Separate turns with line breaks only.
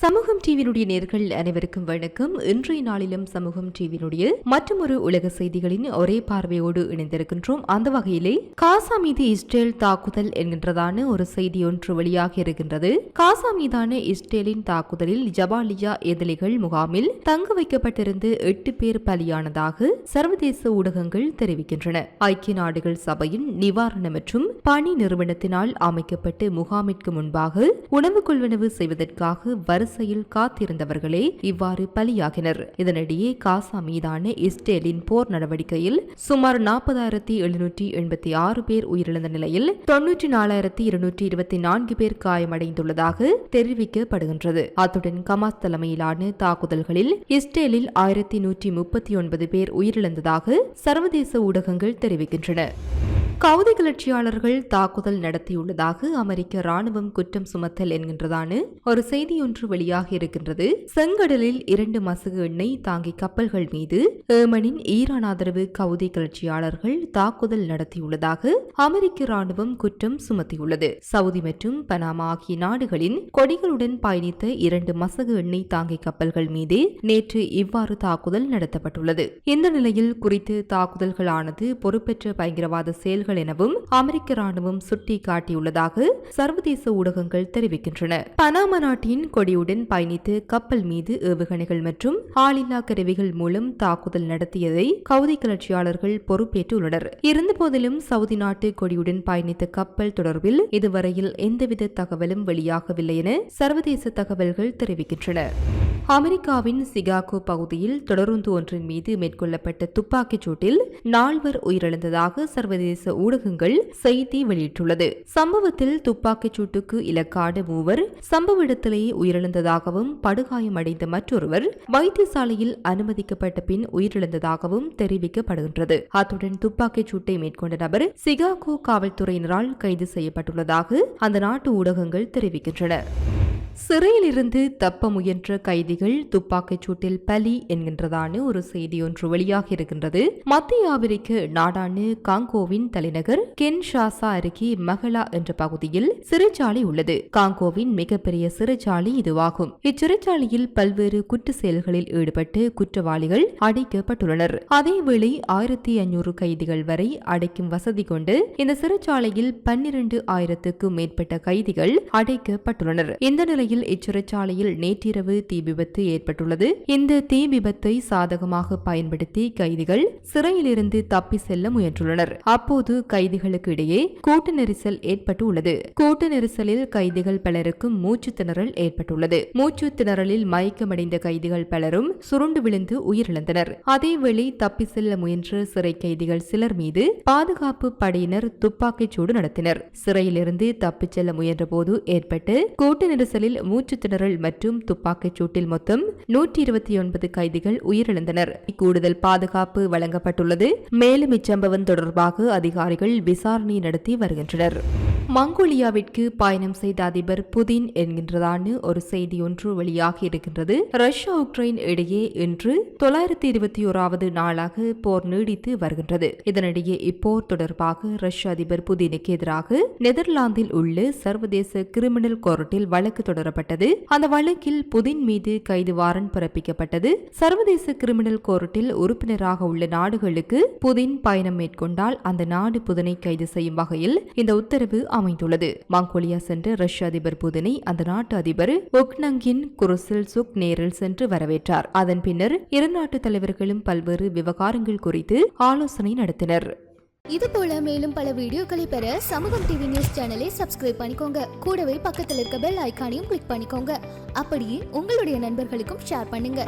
சமூகம் டிவியினுடைய நேர்கள் அனைவருக்கும் வணக்கம். இன்றைய நாளிலும் சமூகம் டிவியினுடைய மற்றொரு உலக செய்திகளின் ஒரே பார்வையோடு இணைந்திருக்கின்றோம். அந்த வகையிலே காசா மீது இஸ்ரேல் தாக்குதல் என்கின்றதான ஒரு செய்தி ஒன்று வெளியாக இருக்கின்றது. காசா மீதான இஸ்ரேலின் தாக்குதலில் ஜபாலியா எதிரிகள் முகாமில் தங்க வைக்கப்பட்டிருந்து எட்டு பேர் பலியானதாக சர்வதேச ஊடகங்கள் தெரிவிக்கின்றன. ஐக்கிய நாடுகள் சபையின் நிவாரண மற்றும் பணி நிறுவனத்தினால் அமைக்கப்பட்டு முகாமிற்கு முன்பாக உணவு கொள்வனவு செய்வதற்காக வரிசையில் காத்திருந்தவர்களே இவ்வாறு பலியாகினர். இதனிடையே காசா மீதான இஸ்ரேலின் போர் நடவடிக்கையில் சுமார் நாற்பதாயிரத்தி எழுநூற்றி எண்பத்தி ஆறு பேர் உயிரிழந்த நிலையில் தொன்னூற்றி நாலாயிரத்தி இருநூற்றி இருபத்தி நான்கு பேர் காயமடைந்துள்ளதாக தெரிவிக்கப்படுகின்றது. அத்துடன் கமாஸ் தலைமையிலான தாக்குதல்களில் இஸ்ரேலில் ஆயிரத்தி நூற்றி முப்பத்தி ஒன்பது பேர் உயிரிழந்ததாக சர்வதேச ஊடகங்கள் தெரிவிக்கின்றன. கவுதி கிளர்ச்சியாளர்கள் தாக்குதல் நடத்தியுள்ளதாக அமெரிக்க ராணுவம் குற்றம் சுமத்தல் என்கின்றதான ஒரு செய்தி ஒன்று வெளியாக இருக்கின்றது. செங்கடலில் இரண்டு மசகு எண்ணெய் தாங்கி கப்பல்கள் மீது ஏமனின் ஈரான் ஆதரவு கவுதி கிளர்ச்சியாளர்கள் தாக்குதல் நடத்தியுள்ளதாக அமெரிக்க ராணுவம் குற்றம் சுமத்தியுள்ளது. சவுதி மற்றும் பனாமா ஆகிய நாடுகளின் கொடிகளுடன் பயணித்த இரண்டு மசகு எண்ணெய் தாங்கி கப்பல்கள் மீது நேற்று இவ்வாறு தாக்குதல் நடத்தப்பட்டுள்ளது. இந்த நிலையில் குறித்து தாக்குதல்களானது பொறுப்பேற்ற பயங்கரவாத செயல்கள் எனவும் அமெரிக்க ராணுவம் சுட்டிக்காட்டியுள்ளதாக சர்வதேச ஊடகங்கள் தெரிவிக்கின்றன. பனாமா நாட்டின் கொடியுடன் பயணித்து கப்பல் மீது ஏவுகணைகள் மற்றும் ஆளில்லா கருவிகள் மூலம் தாக்குதல் நடத்தியதை கவுதி கிளர்ச்சியாளர்கள் பொறுப்பேற்றுள்ளனர். இருந்தபோதிலும் சவுதி நாட்டு கொடியுடன் பயணித்த கப்பல் தொடர்பில் இதுவரையில் எந்தவித தகவலும் வெளியாகவில்லை என சர்வதேச தகவல்கள் தெரிவிக்கின்றன. அமெரிக்காவின் சிகாகோ பகுதியில் தொடருந்து ஒன்றின் மீது மேற்கொள்ளப்பட்ட துப்பாக்கிச் சூட்டில் நால்வர் உயிரிழந்ததாக சர்வதேச ஊடகங்கள் செய்தி வெளியிட்டுள்ளது. சம்பவத்தில் துப்பாக்கிச் சூட்டுக்கு இலக்கான மூவர் சம்பவ இடத்திலேயே உயிரிழந்ததாகவும் படுகாயமடைந்த மற்றொருவர் வைத்தியசாலையில் அனுமதிக்கப்பட்ட பின் உயிரிழந்ததாகவும் தெரிவிக்கப்படுகின்றது. அத்துடன் துப்பாக்கிச் சூட்டை மேற்கொண்ட நபர் சிகாகோ காவல்துறையினரால் கைது செய்யப்பட்டுள்ளதாக அந்த நாட்டு ஊடகங்கள் தெரிவிக்கின்றன. சிறையிலிருந்து தப்ப முயன்ற கைதிகள் துப்பாக்கிச் சூட்டில் பலி என்கின்றதான ஒரு செய்தி ஒன்று வெளியாக இருக்கின்றது. மத்திய ஆப்பிரிக்க நாடான காங்கோவின் தலைநகர் கென்ஷாசா அருகே மகளா என்ற பகுதியில் சிறைச்சாலை உள்ளது. காங்கோவின் மிகப்பெரிய சிறைச்சாலை இதுவாகும். இச்சிறைச்சாலையில் பல்வேறு குற்ற செயல்களில் ஈடுபட்டு குற்றவாளிகள் அடைக்கப்பட்டுள்ளனர். அதேவேளை ஆயிரத்தி ஐநூறு கைதிகள் வரை அடைக்கும் வசதி கொண்டு இந்த சிறைச்சாலையில் பன்னிரண்டு ஆயிரத்துக்கும் மேற்பட்ட கைதிகள் அடைக்கப்பட்டுள்ளனர். இந்த நிலையில் நிலையில் இச்சிறைச்சாலையில் நேற்றிரவு தீ விபத்து ஏற்பட்டுள்ளது. இந்த தீ விபத்தை சாதகமாக பயன்படுத்தி கைதிகள் சிறையிலிருந்து தப்பி செல்ல முயன்றுள்ளனர். அப்போது கைதிகளுக்கு இடையே கூட்டு நெரிசல் ஏற்பட்டுள்ளது கூட்டு நெரிசலில் கைதிகள் பலருக்கும் மூச்சு திணறல் ஏற்பட்டுள்ளது. மூச்சு திணறலில் மயக்கமடைந்த கைதிகள் பலரும் சுருண்டு விழுந்து உயிரிழந்தனர். அதேவேளை தப்பி செல்ல முயன்ற சிறை கைதிகள் சிலர் மீது பாதுகாப்பு படையினர் துப்பாக்கிச் சூடு நடத்தினர். சிறையிலிருந்து தப்பிச் செல்ல முயன்றபோது ஏற்பட்டு கூட்டு நெரிசலில் மூச்சு திணறல் மற்றும் துப்பாக்கிச் சூட்டில் மொத்தம் நூற்றி இருபத்தி ஒன்பது கைதிகள் உயிரிழந்தனர். கூடுதல் பாதுகாப்பு வழங்கப்பட்டுள்ளது. மேலும் இச்சம்பவம் தொடர்பாக அதிகாரிகள் விசாரணை நடத்தி வருகின்றனர். மங்கோலியாவிற்கு பயணம் செய்த அதிபர் புதின் என்கின்றதான ஒரு செய்தி ஒன்று வெளியாகி இருக்கின்றது. ரஷ்யா உக்ரைன் இடையே இன்று தொள்ளாயிரத்தி இருபத்தி ஓராவது நாளாக போர் நீடித்து வருகின்றது. இதனிடையே இப்போர் தொடர்பாக ரஷ்ய அதிபர் புதினுக்கு எதிராக நெதர்லாந்தில் உள்ள சர்வதேச கிரிமினல் கோர்ட்டில் வழக்கு தொடரப்பட்டது. அந்த வழக்கில் புதின் மீது கைது வாரண்ட் பிறப்பிக்கப்பட்டது. சர்வதேச கிரிமினல் கோர்ட்டில் உறுப்பினராக உள்ள நாடுகளுக்கு புதின் பயணம் மேற்கொண்டால் அந்த நாடு புதனை கைது செய்யும் வகையில் இந்த உத்தரவு அமைந்துள்ளது. மங்கோலியா சென்ற ரஷ்ய அதிபர் புதினை அந்த நாட்டு அதிபர் ஒக்னங்கின் குருசில் சுக் நேரில் சென்று வரவேற்றார். அதன் பின்னர் இரு நாட்டு தலைவர்களும் பல்வேறு விவகாரங்கள் குறித்து ஆலோசனை நடத்தினர்.
இது போல மேலும் பல வீடியோக்களை பெற சமூகம் டிவி நியூஸ் சேனலை சப்ஸ்கிரைப் பண்ணிக்கோங்க. கூடவே பக்கத்தில் இருக்க பெல் ஐகானையும் கிளிக் பண்ணிக்கோங்க. அப்படியே உங்களுடைய நண்பர்களுக்கும் ஷேர் பண்ணுங்க.